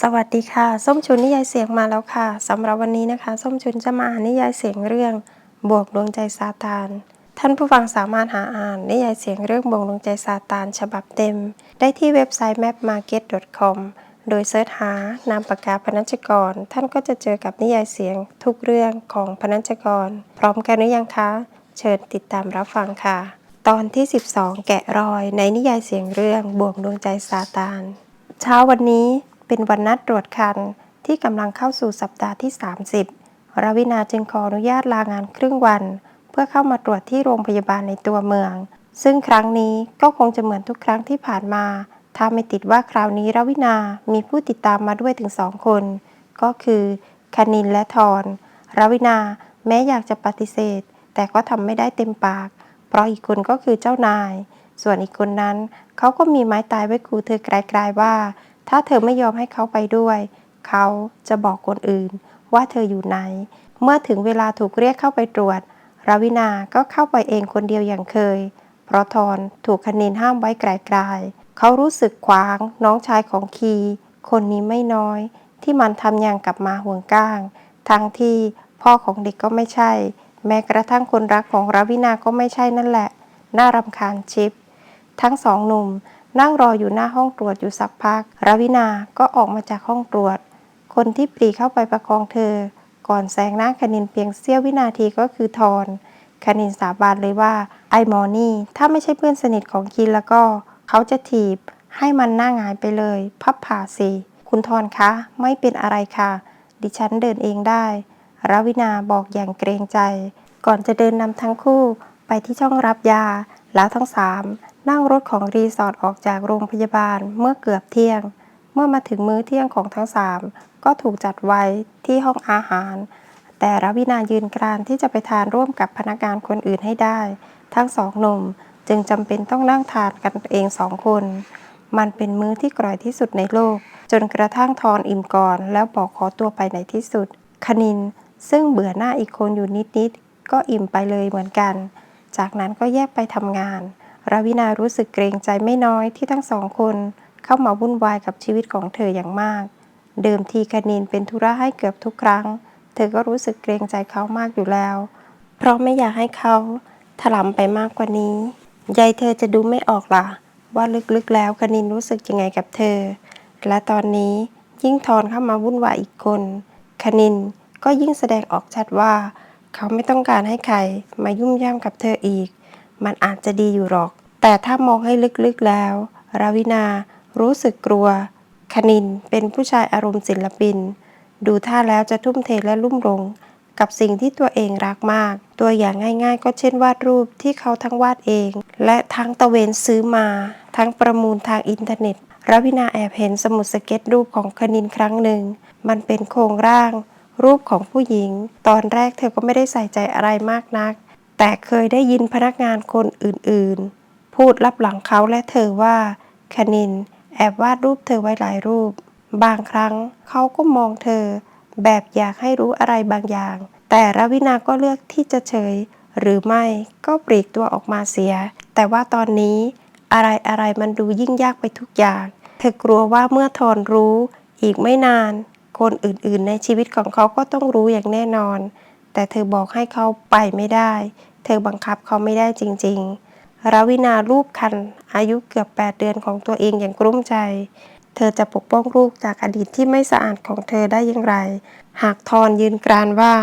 สวัสดีค่ะ ส้มชุนนิยายเสียงมาแล้วค่ะสำหรับวันนี้นะคะ ส้มชุนจะมาอ่านนิยายเสียงเรื่อง บวกดวงใจซาตาน ท่านผู้ฟังสามารถหาอ่านนิยายเสียงเรื่องบวกดวงใจซาตานฉบับเต็ม ได้ที่เว็บไซต์ mapmarket.com โดยเสิร์ชหานามปากกาพนัญชกร ท่านก็จะเจอกับนิยายเสียงทุกเรื่องของพนัญชกร พร้อมกันหรือยังคะ เชิญติดตามรับฟังค่ะ ตอนที่ 12 แกะรอยในนิยายเสียงเรื่องบวกดวงใจซาตาน เช้าวันนี้ เป็นวันนัดตรวจคันที่กำลังเข้าสู่สัปดาห์ที่ 30 รวินาจึงขออนุญาตลางานครึ่งวัน เพื่อเข้ามาตรวจที่โรงพยาบาลในตัวเมือง ซึ่งครั้งนี้ก็คงจะเหมือนทุกครั้งที่ผ่านมา ถ้าไม่ติดว่าคราวนี้รวินามีผู้ติดตามมาด้วยถึงสองคน ก็คือคณินและทรรวินาแม้อยากจะปฏิเสธ แต่ก็ทำไม่ได้เต็มปาก เพราะอีกคนก็คือเจ้านาย ส่วนอีกคนนั้นเขาก็มีไม้ตายไว้ขู่เธอไกลๆว่า ถ้าเธอไม่ยอมให้เขาไปด้วย เขาจะบอกคนอื่น ว่าเธออยู่ไหน เมื่อถึงเวลาถูกเรียกเข้าไปตรวจ ราวินาก็เข้าไปเองคนเดียวอย่างเคย เพราะทอนถูกคณินห้ามไว้ไกลๆ เขารู้สึกขวางน้องชายของคี คนนี้ไม่น้อย ที่มันทำอย่างกับมาห่วงก้าง ทั้งที่พ่อของเด็กก็ไม่ใช่ แม้กระทั่งคนรักของราวินาก็ไม่ใช่นั่นแหละ น่ารำคาญชิป ทั้งสองหนุ่ม นั่งรออยู่หน้าห้องตรวจอยู่สักพักรวินาก็ออกมาจากห้องตรวจ คนที่ปรีเข้าไปประคองเธอ ก่อนแซงหน้าคณินเพียงเสี้ยววินาทีก็คือทอนคณินสาบานเลยว่า ไอ้หมอนี่ ถ้าไม่ใช่เพื่อนสนิทของกินแล้วก็ เขาจะถีบ ให้มันหน้าหงายไปเลย พับผ่าสิ คุณทอนคะ ไม่เป็นอะไรค่ะ ดิฉันเดินเองได้รวินาบอกอย่างเกรงใจ ก่อนจะเดินนำทั้งคู่ไปที่ช่องรับยา แล้วทั้งสาม นั่งรถของรีสอร์ทออกจากโรงพยาบาลเมื่อเกือบเที่ยง เมื่อมาถึงมื้อเที่ยงของทั้งสามก็ถูกจัดไว้ที่ห้องอาหาร แต่รวินายืนกรานที่จะไปทานร่วมกับพนักงานคนอื่นให้ได้ ทั้งสองหนุ่มจึงจำเป็นต้องนั่งทานกันเองสองคน มันเป็นมื้อที่กร่อยที่สุดในโลก จนกระทั่งทอนอิ่มก่อน แล้วบอกขอตัวไปในที่สุด คณิน ซึ่งเบื่อหน้าอีกคนอยู่นิดๆก็อิ่มไปเลยเหมือนกัน จากนั้นก็แยกไปทำงาน ราวินารู้สึกเกรงใจไม่น้อยที่ทั้งสองคนเข้ามาวุ่นวายกับชีวิตของเธออย่างมาก เดิมทีคณินเป็นธุระให้เกือบทุกครั้ง เธอก็รู้สึกเกรงใจเขามากอยู่แล้ว เพราะไม่อยากให้เขาถลำไปมากกว่านี้ ยายเธอจะดูไม่ออกล่ะ ว่าลึกๆแล้วคณินรู้สึกยังไงกับเธอ และตอนนี้ยิ่งทอนเข้ามาวุ่นวายอีกคนคณินก็ยิ่งแสดงออกชัดว่า เขาไม่ต้องการให้ใครมายุ่มย่ามกับเธออีก มันอาจจะดีอยู่หรอก แต่ถ้ามองให้ลึกๆแล้ว ราวินารู้สึกกลัว คณินเป็นผู้ชายอารมณ์ศิลปิน ดูท่าแล้วจะทุ่มเทและลุ่มหลงกับสิ่งที่ตัวเองรักมาก ตัวอย่างง่ายๆ ก็เช่นวาดรูปที่เขาทั้งวาดเอง และทั้งตะเวนซื้อมา ทั้งประมูลทางอินเทอร์เน็ตรวินาแอบเห็นสมุดสเก็ตรูปของคณินครั้งหนึ่ง มันเป็นโครงร่าง รูปของผู้หญิง ตอนแรกเธอก็ไม่ได้ใส่ใจอะไรมากนัก แต่เคยได้ยินพนักงานคนอื่นๆ พูดลับหลังเขาและเธอว่าคณินแอบวาดรูปเธอไว้หลายรูป บางครั้งเขาก็มองเธอ แบบอยากให้รู้อะไรบางอย่าง แต่รวินาก็เลือกที่จะเฉย หรือไม่ก็ปลีกตัวออกมาเสีย แต่ว่าตอนนี้อะไรอะไรมันดูยิ่งยากไปทุกอย่าง เธอกลัวว่าเมื่อทอนรู้ อีกไม่นาน คนอื่นๆ ในชีวิตของเขาก็ต้องรู้อย่างแน่นอน แต่เธอบอกให้เขาไปไม่ได้ เธอบังคับเขาไม่ได้จริงๆราวินารูปคันอายุเกือบ 8 เดือนของตัวเองอย่างกลุ้มใจ เธอจะปกป้องลูกจากอดีตที่ไม่สะอาดของเธอได้อย่างไร หากทอนยืนกรานว่า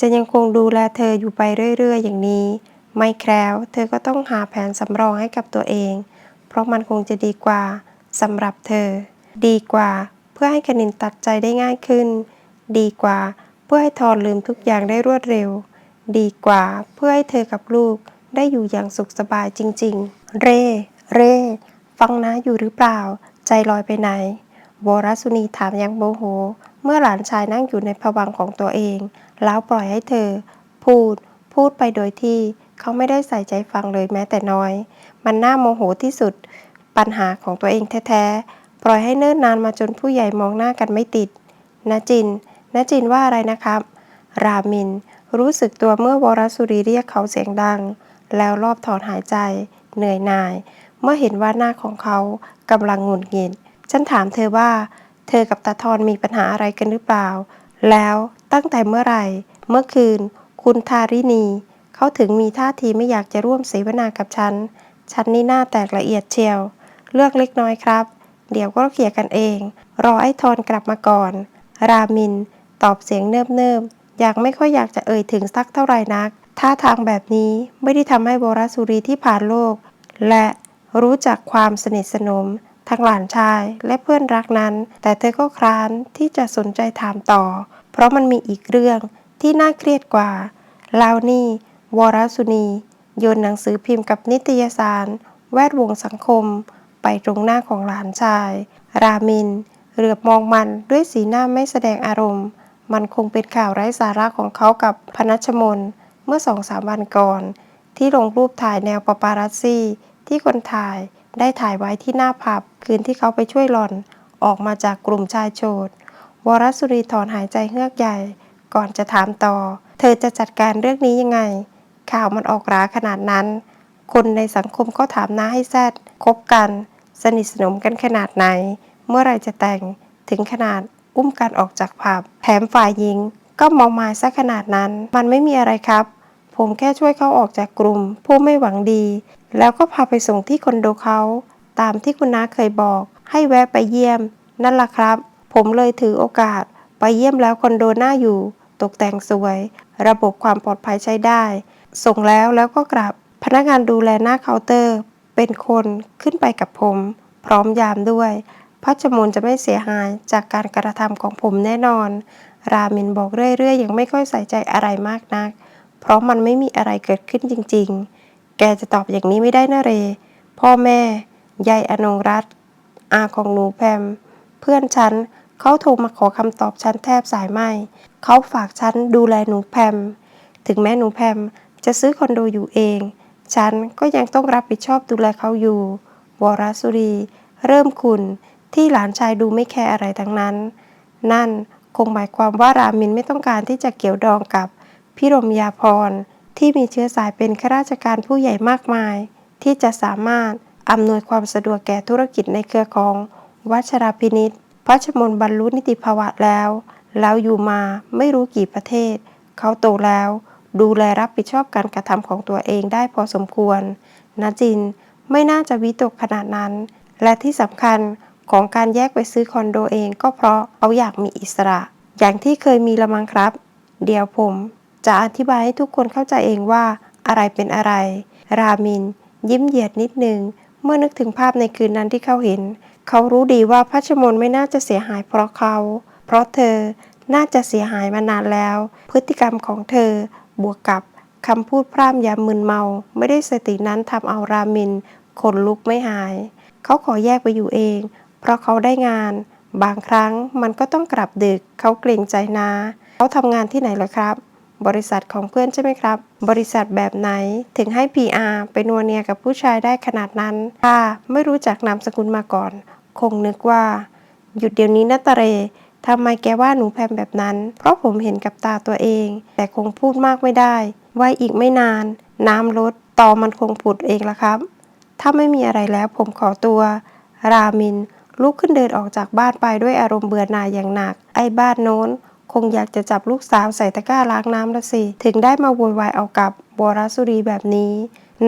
จะยังคงดูแลเธออยู่ไปเรื่อยๆ อย่างนี้ ไม่แคล้ว เธอก็ต้องหาแผนสำรองให้กับตัวเอง เพราะมันคงจะดีกว่าสำหรับเธอ ดีกว่า เพื่อให้คณินตัดใจได้ง่ายขึ้น ดีกว่า เพื่อให้ทอนลืมทุกอย่างได้รวดเร็ว ดีกว่าเพื่อให้เธอกับลูกได้อยู่อย่างสุขสบายจริง ๆ เร่ เร่ ฟังนะอยู่หรือเปล่า ใจลอยไปไหน วรสุนีถามอยังโมโห เมื่อหลานชายนั่งอยู่ในภวังของตัวเอง แล้วปล่อยให้เธอ พูด พูดไปโดยที่เขาไม่ได้ใส่ใจฟังเลยแม้แต่น้อย มันน่าโมโหที่สุด ปัญหาของตัวเองแท้ๆ ปล่อยให้เนิ่นนานมาจนผู้ใหญ่มองหน้ากันไม่ติดนะจิน นะจินว่าอะไรนะครับ รามิน รู้สึกตัวเมื่อวรสุรีเรียกเขาเสียงดัง แล้วรอบถอนหายใจ เหนื่อยหน่าย เมื่อเห็นว่าหน้าของเขากำลังหงุดหงิด ฉันถามเธอว่า เธอกับตาทอนมีปัญหาอะไรกันหรือเปล่า แล้วตั้งแต่เมื่อไหร่ เมื่อคืน คุณทาริณีเขาถึงมีท่าทีไม่อยากจะร่วมเสวนากับฉัน ฉันนี่หน้าแตกละเอียดเชียว เลือกเล็กน้อยครับ เดี๋ยวก็เคลียร์กันเอง รอไอ้ทอนกลับมาก่อน รามิน ตอบเสียงเนิบๆ อยากไม่ค่อยอยากจะเอ่ยถึงสักเท่าไหร่นัก ท่าทางแบบนี้ไม่ได้ทำให้โบราสุรีที่ผ่านโลก และรู้จักความสนิทสนมทั้งหลานชายและเพื่อนรักนั้น แต่เธอก็คร้านที่จะสนใจถามต่อ เพราะมันมีอีกเรื่องที่น่าเครียดกว่าล้วนี่วรสุนีโยนหนังสือพิมพ์กับนิตยสาร แวดวงสังคม ไปตรงหน้าของหลานชาย รามิน เหลือบมองมันด้วยสีหน้าไม่แสดงอารมณ์ มันคงเป็นข่าวไร้สาระของเขากับพนัชมน เมื่อสองสามวันก่อน ที่ลงรูปถ่ายแนวปาปารัสซี่ ที่คนถ่ายได้ถ่ายไว้ที่หน้าผับ คืนที่เขาไปช่วยหล่อน ออกมาจากกลุ่มชายโฉดวรสุรีถอนหายใจเฮือกใหญ่ ก่อนจะถามต่อ เธอจะจัดการเรื่องนี้ยังไง ข่าวมันออกราขนาดนั้น คนในสังคมก็ถามน้าให้แซดคบกัน สนิทสนมกันขนาดไหน เมื่อไรจะแต่งถึงขนาด อุ้มกันออกจากผับแถมฝ่ายหญิง ก็เมามายซะขนาดนั้น มันไม่มีอะไรครับ ผมแค่ช่วยเขาออกจากกลุ่ม ผู้ไม่หวังดี แล้วก็พาไปส่งที่คอนโดเขา ตามที่คุณน้าเคยบอก ให้แวะไปเยี่ยม นั่นล่ะครับ ผมเลยถือโอกาส ไปเยี่ยมแล้วคอนโดน่าอยู่ ตกแต่งสวย ระบบความปลอดภัยใช้ได้ ส่งแล้วแล้วก็กลับ พนักงานดูแลหน้าเคาน์เตอร์ เป็นคนขึ้นไปกับผม พร้อมยามด้วย พัชมูลจะไม่เสียหายจากการกระทำของผมแน่นอน รามินบอกเรื่อยๆ ยังไม่ค่อยใส่ใจอะไรมากนัก เพราะมันไม่มีอะไรเกิดขึ้นจริงๆ แกจะตอบอย่างนี้ไม่ได้นะเร พ่อแม่ ยายอนงรัตอาของหนูแพม เพื่อนฉันเขาโทรมาขอคำตอบฉันแทบสายไหมเขาฝากฉันดูแลหนูแพม ถึงแม้หนูแพมจะซื้อคอนโดอยู่เอง ฉันก็ยังต้องรับผิดชอบดูแลเขาอยู่ วรสุรี เริ่มขุน ที่หลานชายดูไม่แคร์อะไรทั้งนั้น นั่นคงหมายความว่ารามินไม่ต้องการที่จะเกี่ยวดองกับพิรมยาพรที่มีเชื้อสายเป็นข้าราชการผู้ใหญ่มากมาย ที่จะสามารถอำนวยความสะดวกแก่ธุรกิจในเครือของวัชราพินิษพัชมนบรรลุนิติภาวะแล้ว แล้วอยู่มาไม่รู้กี่ประเทศ เขาโตแล้ว ดูแลรับผิดชอบการกระทำของตัวเองได้พอสมควรนะจินไม่น่าจะวิตกขนาดนั้น และที่สำคัญ ของการแยกไปซื้อคอนโดเองก็เพราะเขาอยากมีอิสระ อย่างที่เคยมีละมังครับ เดี๋ยวผม จะอธิบายให้ทุกคนเข้าใจเองว่าอะไรเป็นอะไร รามิน ยิ้มเหยียดนิดนึง เมื่อนึกถึงภาพในคืนนั้นที่เขาเห็น เขารู้ดีว่าพัชมนไม่น่าจะเสียหายเพราะเขา เพราะเธอน่าจะเสียหายมานานแล้ว พฤติกรรมของเธอ บวกกับคำพูดพร่ำยามมึนเมา ไม่ได้สตินั้นทำเอารามินขนลุกไม่หาย เขาขอแยกไปอยู่เอง เพราะเขาได้งาน บางครั้งมันก็ต้องกลับดึก เขาเกรงใจนะเขาทำงานที่ไหนเหรอครับ บริษัทของเพื่อนใช่ไหมครับ บริษัทแบบไหนถึงให้ PR ไปนัวเนียกับผู้ชายได้ขนาดนั้นถ้าไม่รู้จักนามสกุลมาก่อน คงนึกว่า หยุดเดี๋ยวนี้นะตะเรทำไมแกว่าหนูแพมแบบนั้น เพราะผมเห็นกับตาตัวเอง แต่คงพูดมากไม่ได้ ไว้อีกไม่นาน น้ำลดตอมันคงผุดเองละครับ ถ้าไม่มีอะไรแล้วผมขอตัว รามิน ลุกขึ้นเดินออกจากบ้านไปด้วยอารมณ์เบื่อหน่ายอย่างหนัก ไอ้บ้านโน้น คงอยากจะจับลูกสาวใส่ตะกร้าล้างน้ำละสิ ถึงได้มาโวยวายเอากับวรสุรีแบบนี้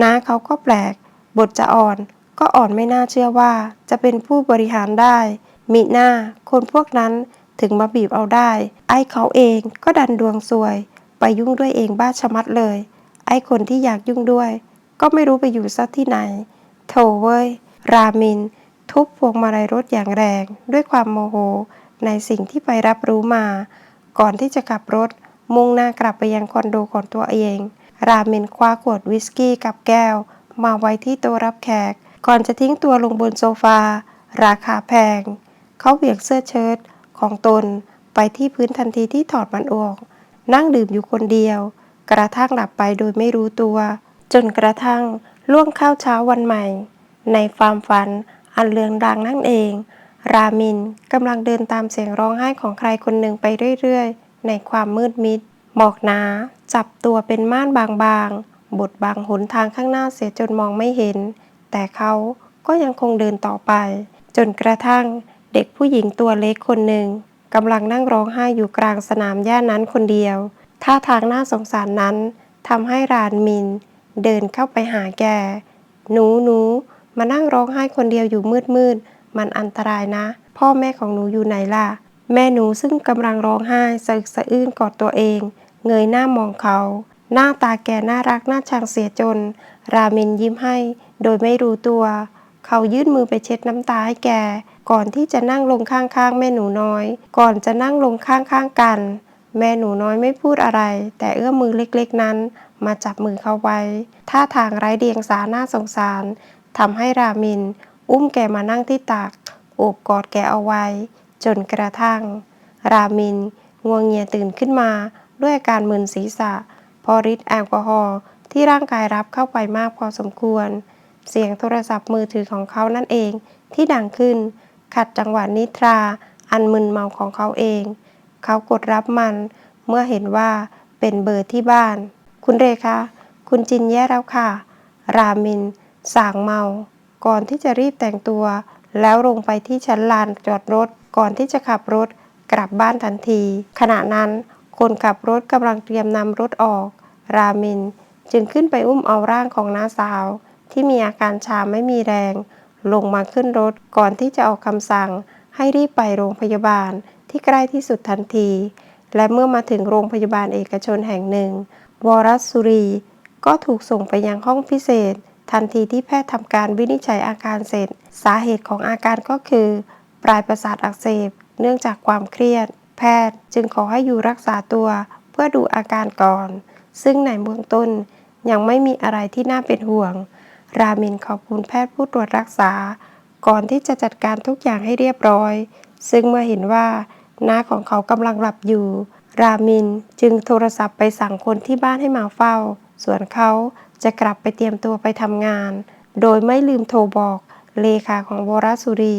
น้าเขาก็แปลก บทจะอ่อน ก็อ่อนไม่น่าเชื่อว่า จะเป็นผู้บริหารได้ มิหน้า คนพวกนั้นถึงมาบีบเอาได้ ไอ้เขาเองก็ดันดวงซวย ไปยุ่งด้วยเองบ้าชะมัดเลย ไอ้คนที่อยากยุ่งด้วย ก็ไม่รู้ไปอยู่ซะที่ไหน โถเว้ย รามิน ทุบพวงมาลัยรถอย่างแรง ด้วยความโมโห ในสิ่งที่ไปรับรู้มา ก่อนที่จะขับรถ มุ่งหน้ากลับไปยังคอนโดของตัวเอง รามินคว้าขวดวิสกี้กับแก้ว มาไว้ที่โต๊ะรับแขก ก่อนจะทิ้งตัวลงบนโซฟา ราคาแพง เขาเบี่ยงเสื้อเชิ้ตของตนไปที่พื้นทันทีที่ถอดมันออก นั่งดื่มอยู่คนเดียว กระทั่งหลับไปโดยไม่รู้ตัว จนกระทั่งล่วงเข้าเช้าวันใหม่ ในฟาร์มฝัน อันเลืองดังนั่นเอง รามินกำลังเดินตามเสียงร้องไห้ของใครคนหนึ่งไปเรื่อยๆ ในความมืดมิดหมอกหนา จับตัวเป็นม่านบางๆ บดบังหนทางข้างหน้าเสียจนมองไม่เห็น แต่เขาก็ยังคงเดินต่อไป จนกระทั่งเด็กผู้หญิงตัวเล็กคนหนึ่งกำลังนั่งร้องไห้อยู่กลางสนามหญ้านั้นคนเดียว ท่าทางน่าสงสารนั้นทำให้รานมิน เดินเข้าไปหาแก หนูหนู มานั่งร้องไห้คนเดียวอยู่มืดมืดมันอันตรายนะ พ่อแม่ของหนูอยู่ไหนล่ะ แม่หนูซึ่งกำลังร้องไห้สะอึกสะอื้นกอดตัวเอง เงยหน้ามองเขา หน้าตาแกน่ารักน่าชังเสียจน รามินยิ้มให้ โดยไม่รู้ตัว เขายื่นมือไปเช็ดน้ำตาให้แก ก่อนที่จะนั่งลงข้างๆ แม่หนูน้อย ก่อนจะนั่งลงข้างๆกัน แม่หนูน้อยไม่พูดอะไร แต่เอื้อมมือเล็กๆนั้น มาจับมือเขาไว้ท่าทางไร้เดียงสาน่าสงสาร ทำให้รามิน อุ้มแกมานั่งที่ตักโอบกอดแกเอาไว้ จนกระทั่ง รามินงวงเงียตื่นขึ้นมาด้วยอาการมึนศีรษะ พอฤทธิ์แอลกอฮอล์ที่ร่างกายรับเข้าไปมากพอสมควร เสียงโทรศัพท์มือถือของเขานั่นเองที่ดังขึ้น ขัดจังหวะนิทรา อันมึนเมาของเขาเอง เขากดรับมัน เมื่อเห็นว่าเป็นเบอร์ที่บ้าน คุณเรคะ คุณจินแย่แล้วค่ะ รามิน สางเมา ก่อนที่จะรีบแต่งตัว แล้วลงไปที่ชั้นลานจอดรถ ก่อนที่จะขับรถกลับบ้านทันที ขณะนั้นคนขับรถกำลังเตรียมนำรถออก รามินจึงขึ้นไปอุ้มเอาร่างของน้าสาว ที่มีอาการชาไม่มีแรง ลงมาขึ้นรถก่อนที่จะออกคำสั่ง ให้รีบไปโรงพยาบาลที่ใกล้ที่สุดทันที และเมื่อมาถึงโรงพยาบาลเอกชนแห่งหนึ่ง วรัสสุรี ก็ถูกส่งไปยังห้องพิเศษ ทันทีที่แพทย์ทำการวินิจฉัยอาการเสร็จ สาเหตุของอาการก็คือ ปลายประสาทอักเสบ เนื่องจากความเครียด แพทย์จึงขอให้อยู่รักษาตัว เพื่อดูอาการก่อน ซึ่งในเบื้องต้นยังไม่มีอะไรที่น่าเป็นห่วง รามินขอบคุณแพทย์ผู้ตรวจรักษา ก่อนที่จะจัดการทุกอย่างให้เรียบร้อย ซึ่งเมื่อเห็นว่าน้าของเขากำลังหลับอยู่ รามินจึงโทรศัพท์ไปสั่งคนที่บ้านให้มาเฝ้า ส่วนเขา จะกลับไปเตรียมตัวไปทำงาน โดยไม่ลืมโทรบอกเลขาของวรสุรี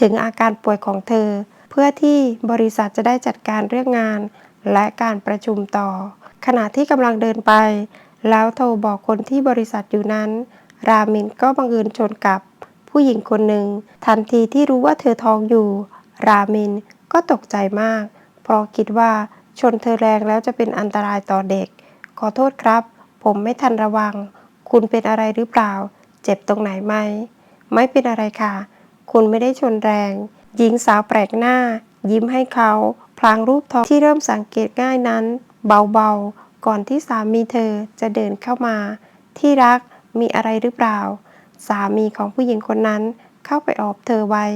ถึงอาการป่วยของเธอ เพื่อที่บริษัทจะได้จัดการเรื่องงาน และการประชุมต่อ ขณะที่กำลังเดินไป แล้วโทรบอกคนที่บริษัทอยู่นั้น รามินก็บังเอิญชนกับผู้หญิงคนหนึ่ง ทันทีที่รู้ว่าเธอท้องอยู่ รามินก็ตกใจมาก เพราะคิดว่าชนเธอแรงแล้วจะเป็นอันตรายต่อเด็ก ขอโทษครับ ผมไม่ทันระวัง คุณเป็นอะไรหรือเปล่า เจ็บตรงไหนไหม ไม่เป็นอะไรค่ะ คุณไม่ได้ชนแรง หญิงสาวแปลกหน้า ยิ้มให้เขา พลางรูปท้องที่เริ่มสังเกตง่ายนั้น เบาๆ ก่อนที่สามีเธอจะเดินเข้ามา ที่รักมีอะไรหรือเปล่า สามีของผู้หญิงคนนั้นเข้าไปออบเธอไว้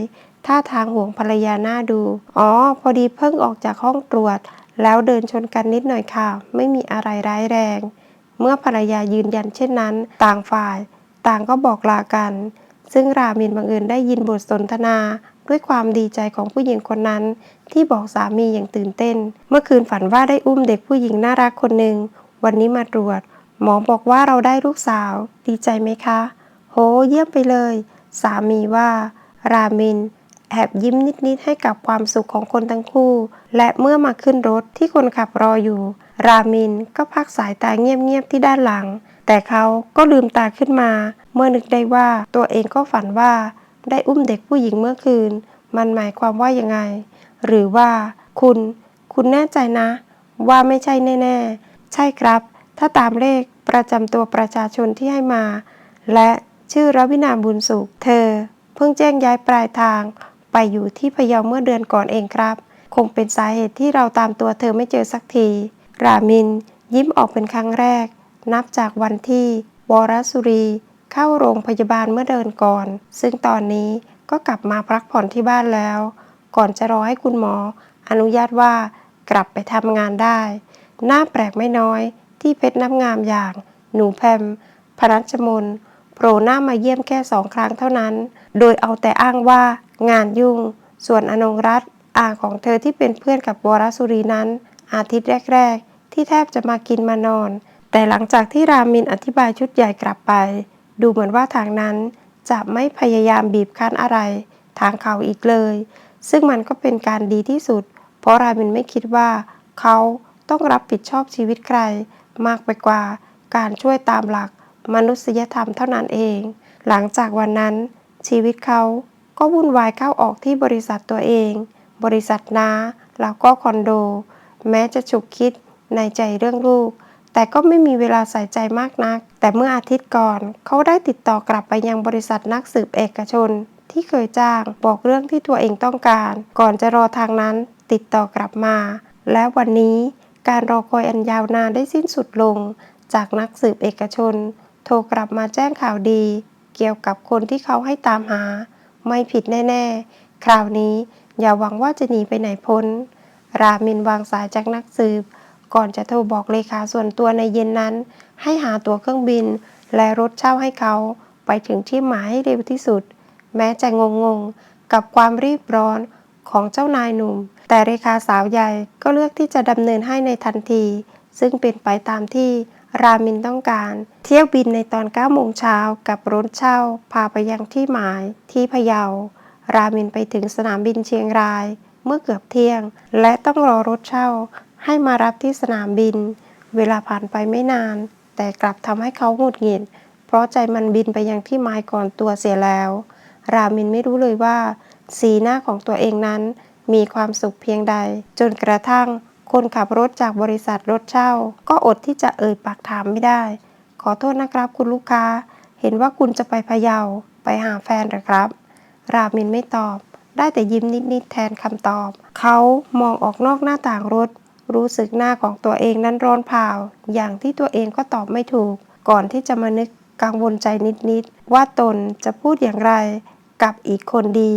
ท่าทางห่วงภรรยาหน้าดู อ๋อ พอดีเพิ่งออกจากห้องตรวจ แล้วเดินชนกันนิดหน่อยค่ะ ไม่มีอะไรร้ายแรง เมื่อภรรยายืนยันเช่นนั้น ต่างฝ่าย ต่างก็บอกลากัน ซึ่งรามินบังเอิญได้ยินบทสนทนา ด้วยความดีใจของผู้หญิงคนนั้น ที่บอกสามีอย่างตื่นเต้น เมื่อคืนฝันว่าได้อุ้มเด็กผู้หญิงน่ารักคนหนึ่ง วันนี้มาตรวจ หมอบอกว่าเราได้ลูกสาว ดีใจไหมคะ โห เยี่ยมไปเลย สามีว่า รามิน แอบยิ้มนิดๆให้กับความสุขของคนทั้งคู่ และเมื่อมาขึ้นรถที่คนขับรออยู่ รามินก็พักสายตาเงียบๆที่ด้านหลัง แต่เขาก็ลืมตาขึ้นมา เมื่อนึกได้ว่าตัวเองก็ฝันว่า ได้อุ้มเด็กผู้หญิงเมื่อคืน มันหมายความว่ายังไง หรือว่า คุณ คุณแน่ใจนะ ว่าไม่ใช่แน่ๆ ใช่ครับ ถ้าตามเลขประจำตัวประชาชนที่ให้มา และชื่อรวินาบุญสุข เธอ เพิ่งแจ้งย้ายปลายทาง ไปอยู่ที่พะเยาเมื่อเดือนก่อนเองครับ คงเป็นสาเหตุที่เราตามตัวเธอไม่เจอสักที รามิน ยิ้มออกเป็นครั้งแรก นับจากวันที่วรสุรี เข้าโรงพยาบาลเมื่อเดือนก่อน ซึ่งตอนนี้ก็กลับมาพักผ่อนที่บ้านแล้ว ก่อนจะรอให้คุณหมอ อนุญาตว่ากลับไปทำงานได้น่าแปลกไม่น้อยที่เพชรน้ำงามอย่าง หนูแพมพนัชมนโผล่หน้ามาเยี่ยมแค่สองครั้งเท่านั้น โดยเอาแต่อ้างว่า งานยุ่ง ส่วนอนงรัตอาของเธอที่เป็นเพื่อนกับวรสุรีนั้น อาทิตย์แรก ๆ ที่แทบจะมากินมานอน แต่หลังจากที่รามินอธิบายชุดใหญ่กลับไป ดูเหมือนว่าทางนั้นจะไม่พยายามบีบคั้นอะไร ทางเขาอีกเลย ซึ่งมันก็เป็นการดีที่สุด เพราะรามินไม่คิดว่า เขาต้องรับผิดชอบชีวิตใคร มากไปกว่า การช่วยตามหลัก มนุษยธรรมเท่านั้นเอง หลังจากวันนั้น ชีวิตเขา ก็วุ่นวายเข้าออกที่บริษัทตัวเอง บริษัทนาแล้วก็คอนโด แม้จะฉุกคิดในใจเรื่องลูก แต่ก็ไม่มีเวลาใส่ใจมากนัก แต่เมื่ออาทิตย์ก่อนเขาได้ติดต่อกลับไปยังบริษัทนักสืบเอกชน ที่เคยจ้างบอกเรื่องที่ตัวเองต้องการ ก่อนจะรอทางนั้นติดต่อกลับมา และวันนี้การรอคอยอันยาวนานได้สิ้นสุดลง จากนักสืบเอกชน โทรกลับมาแจ้งข่าวดี เกี่ยวกับคนที่เขาให้ตามหา ไม่ผิดแน่ ๆ คราวนี้อย่าหวังว่าจะหนีไปไหนพ้น รามินวางสายจากนักสืบ ก่อนจะโทรบอกเลขาส่วนตัวในเย็นนั้น ให้หาตั๋วเครื่องบิน และรถเช่าให้เขาไปถึงที่หมายให้เร็วที่สุด แม้จะงงๆ กับความรีบร้อนของเจ้านายหนุ่ม แต่เลขาสาวใหญ่ก็เลือกที่จะดำเนินให้ในทันที ซึ่งเป็นไปตามที่ รามินต้องการ เที่ยวบินในตอน9โมงเช้ากับรถเช่า พาไปยังที่หมายที่พะเยา รามินไปถึงสนามบินเชียงราย เมื่อเกือบเที่ยง และต้องรอรถเช่า ให้มารับที่สนามบิน เวลาผ่านไปไม่นาน แต่กลับทำให้เขาหงุดหงิด เพราะใจมันบินไปยังที่หมายก่อนตัวเสียแล้ว รามินไม่รู้เลยว่า สีหน้าของตัวเองนั้นมีความสุขเพียงใด จนกระทั่ง คนขับรถจากบริษัทรถเช่า ก็อดที่จะเอ่ยปากถามไม่ได้ ขอโทษนะครับคุณลูกค้า เห็นว่าคุณจะไปพะเยา ไปหาแฟนหรือครับ รามินไม่ตอบ ได้แต่ยิ้มนิดๆแทนคำตอบ เขามองออกนอกหน้าต่างรถ รู้สึกหน้าของตัวเองนั้นร้อนเผาอย่างที่ตัวเองก็ตอบไม่ถูก ก่อนที่จะมานึกกังวลใจนิดๆว่าตนจะพูดอย่างไร กับอีกคนดี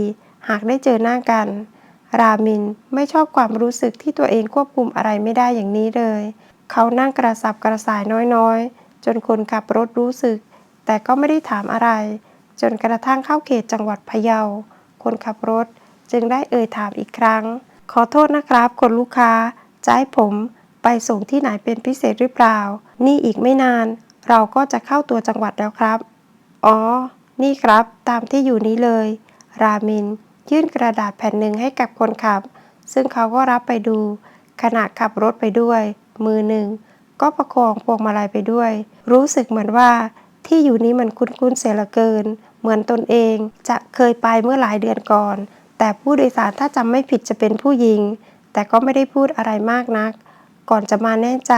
หากได้เจอหน้ากัน รามินไม่ชอบความรู้สึกที่ตัวเองควบคุมอะไรไม่ได้อย่างนี้เลย เขานั่งกระสับกระส่ายน้อยๆ จนคนขับรถรู้สึก แต่ก็ไม่ได้ถามอะไร จนกระทั่งเข้าเขตจังหวัดพะเยา คนขับรถจึงได้เอ่ยถามอีกครั้ง ขอโทษนะครับคนลูกค้าจะให้ผมไปส่งที่ไหนเป็นพิเศษหรือเปล่า นี่อีกไม่นาน เราก็จะเข้าตัวจังหวัดแล้วครับ อ๋อ นี่ครับ ตามที่อยู่นี้เลย รามิน ยื่นกระดาษแผ่นหนึ่งให้กับคนขับ ซึ่งเขาก็รับไปดู ขณะขับรถไปด้วย มือหนึ่ง ก็ประคองพวงมาลัยไปด้วย รู้สึกเหมือนว่าที่อยู่นี้มันคุ้นๆเสียเหลือเกิน เหมือนตนเองจะเคยไปเมื่อหลายเดือนก่อน แต่ผู้โดยสารถ้าจำไม่ผิดจะเป็นผู้หญิง แต่ก็ไม่ได้พูดอะไรมากนัก ก่อนจะมาแน่ใจ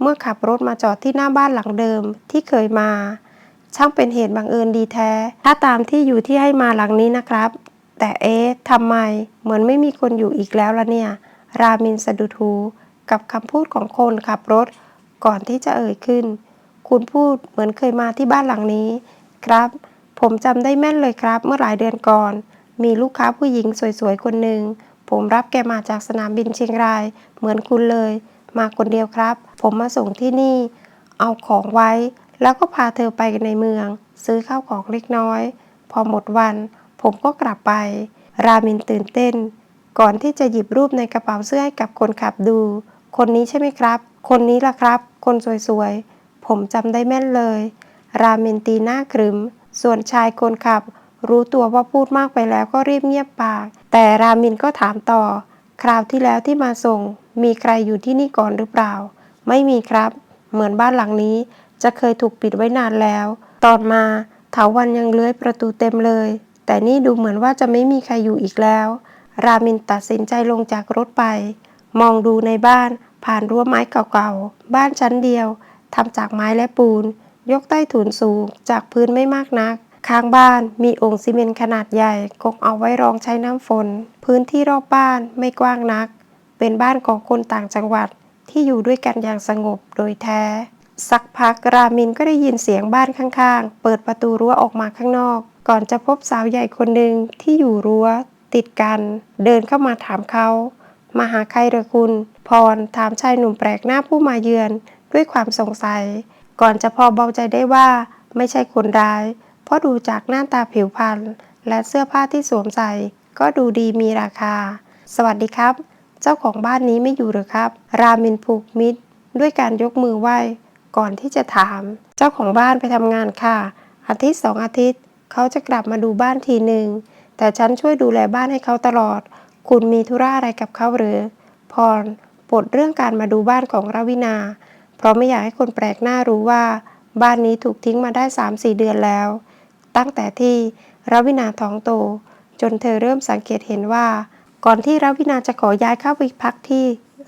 เมื่อขับรถมาจอดที่หน้าบ้านหลังเดิมที่เคยมา ช่างเป็นเหตุบังเอิญดีแท้ ถ้าตามที่อยู่ที่ให้มาหลังนี้นะครับ แต่เอ๊ะทำไมเหมือนไม่มีคนอยู่อีกแล้วละเนี่ย รามินสะดุดหูกับคำพูดของคนขับรถ ก่อนที่จะเอ่ยขึ้น คุณพูดเหมือนเคยมาที่บ้านหลังนี้ ครับ ผมจำได้แม่นเลยครับ เมื่อหลายเดือนก่อน มีลูกค้าผู้หญิงสวยๆคนหนึ่งผมรับแกมาจากสนามบินเชียงราย เหมือนคุณเลย มาคนเดียวครับ ผมมาส่งที่นี่ เอาของไว้ แล้วก็พาเธอไปในเมือง ซื้อข้าวของเล็กน้อย พอหมดวัน ผมก็กลับไป รามินตื่นเต้น ก่อนที่จะหยิบรูปในกระเป๋าเสื้อให้กับคนขับดู คนนี้ใช่ไหมครับ คนนี้ล่ะครับ คนสวยๆ ผมจำได้แม่นเลย รามินตีหน้าครึม ส่วนชายคนขับ รู้ตัวว่าพูดมากไปแล้วก็รีบเงียบปาก แต่รามินก็ถามต่อ คราวที่แล้วที่มาส่ง มีใครอยู่ที่นี่ก่อนหรือเปล่า ไม่มีครับ เหมือนบ้านหลังนี้ จะเคยถูกปิดไว้นานแล้ว ตอนมาเถาวันยังเลื้อยประตูเต็มเลย แต่นี่ดูเหมือนว่าจะไม่มีใครอยู่อีกแล้ว รามินตัดสินใจลงจากรถไป มองดูในบ้านผ่านรั้วไม้เก่าๆ บ้านชั้นเดียวทำจากไม้และปูน ยกใต้ถุนสูงจากพื้นไม่มากนัก ข้างบ้านมีโองค์ซีเมนต์ขนาดใหญ่กกเอาไว้รองใช้น้ำฝน พื้นที่รอบบ้านไม่กว้างนัก เป็นบ้านของคนต่างจังหวัดที่อยู่ด้วยกันอย่างสงบโดยแท้ สักพักรามินก็ได้ยินเสียงบ้านข้างๆ เปิดประตูรั้วออกมาข้างนอก ก่อนจะพบสาวใหญ่คนหนึ่งที่อยู่รั้ว ติดกัน เดินเข้ามาถามเขา มาหาใครหรือคุณ พรถามชายหนุ่มแปลกหน้าผู้มาเยือน ด้วยความสงสัย ก่อนจะพอเบาใจได้ว่า ไม่ใช่คนร้าย เพราะดูจากหน้าตาผิวพรรณและเสื้อผ้าที่สวมใส่ ก็ดูดีมีราคา สวัสดีครับ เจ้าของบ้านนี้ไม่อยู่หรือครับ รามินผูกมิตร ด้วยการยกมือไหว้ ก่อนที่จะถาม เจ้าของบ้านไปทำงานค่ะ อาทิตย์สองอาทิตย์ เขาจะกลับมาดูบ้านทีหนึ่ง แต่ฉันช่วยดูแลบ้านให้เขาตลอด คุณมีธุระอะไรกับเขาหรือ พรปลดเรื่องการมาดูบ้านของราวินา เพราะไม่อยากให้คนแปลกหน้ารู้ว่า บ้านนี้ถูกทิ้งมาได้ 3-4 เดือนแล้ว ตั้งแต่ที่ราวินาท้องโตจจนเธอเริ่มสังเกตเห็นว่า ก่อนที่รวินาจะขอย้ายเข้าไปพักที่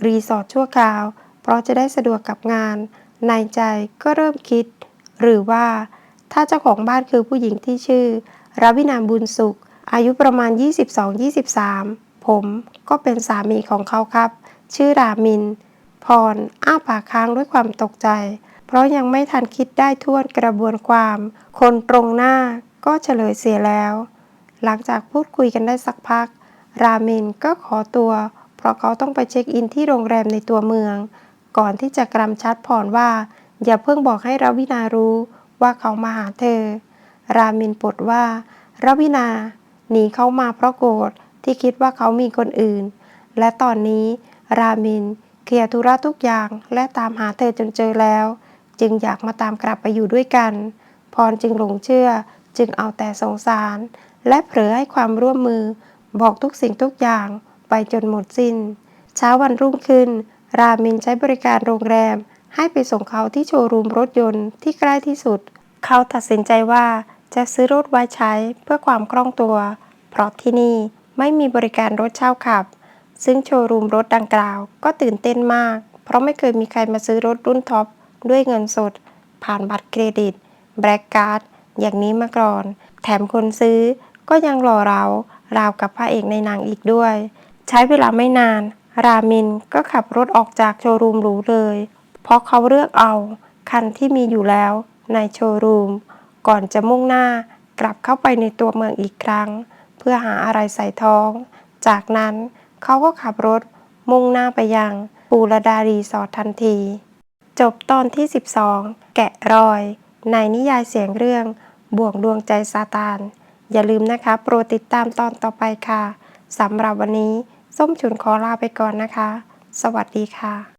รีสอร์ทชั่วคราว เพราะจะได้สะดวกกับงาน ในใจก็เริ่มคิด หรือว่า ถ้าเจ้าของบ้านคือผู้หญิงที่ชื่อรวินามบุญสุข อายุประมาณ 22-23 ผมก็เป็นสามีของเขาครับ ชื่อรามิน พร อ้าปากค้างด้วยความตกใจ เพราะยังไม่ทันคิดได้ท่วนกระบวนความ คนตรงหน้าก็เฉลยเสียแล้ว หลังจากพูดคุยกันได้สักพัก รามินก็ขอตัว เพราะเขาต้องไปเช็คอินที่โรงแรมในตัวเมือง ก่อนที่จะกำชัดผ่อนว่า อย่าเพิ่งบอกให้รวินารู้ ว่าเขามาหาเธอ รามินปลดว่าระวินา หนีเขามาเพราะโกรธที่คิดว่าเขามีคนอื่น และตอนนี้ รามินเคลียร์ธุระทุกอย่างและตามหาเธอจนเจอแล้ว จึงอยากมาตามกลับไปอยู่ด้วยกัน พรจึงหลงเชื่อ จึงเอาแต่สงสาร และเผลอให้ความร่วมมือ บอกทุกสิ่งทุกอย่างไปจนหมดสิ้น เช้าวันรุ่งขึ้น รามินใช้บริการโรงแรม ให้ไปส่งเขาที่โชว์รูมรถยนต์ที่ใกล้ที่สุด เขาตัดสินใจว่าจะซื้อรถไว้ใช้เพื่อความคล่องตัว เพราะที่นี่ไม่มีบริการรถเช่าขับ ซึ่งโชว์รูมรถดังกล่าว ก็ตื่นเต้นมาก เพราะไม่เคยมีใครมาซื้อรถรุ่นท็อปด้วยเงินสด ผ่านบัตรเครดิต แบล็กการ์ด อย่างนี้มาก่อน แถมคนซื้อก็ยังหล่อเราราวกับพระเอกในหนังอีกด้วย ใช้เวลาไม่นาน รามินก็ขับรถออกจากโชว์รูมหรูเลย เพราะเขาเลือกเอาคันที่มีอยู่แล้วในโชว์รูม ก่อนจะมุ่งหน้ากลับเข้าไปในตัวเมืองอีกครั้ง เพื่อหาอะไรใส่ท้อง จากนั้นเขาก็ขับรถมุ่งหน้าไปยังปูรดารีสอร์ททันที จบตอนที่ 12 แกะรอย ในนิยายเสียงเรื่องบ่วงดวงใจซาตาน อย่าลืมนะคะ โปรดติดตามตอนต่อไปค่ะสำหรับวันนี้ ส้มฉุนขอลาไปก่อนนะคะ สวัสดีค่ะ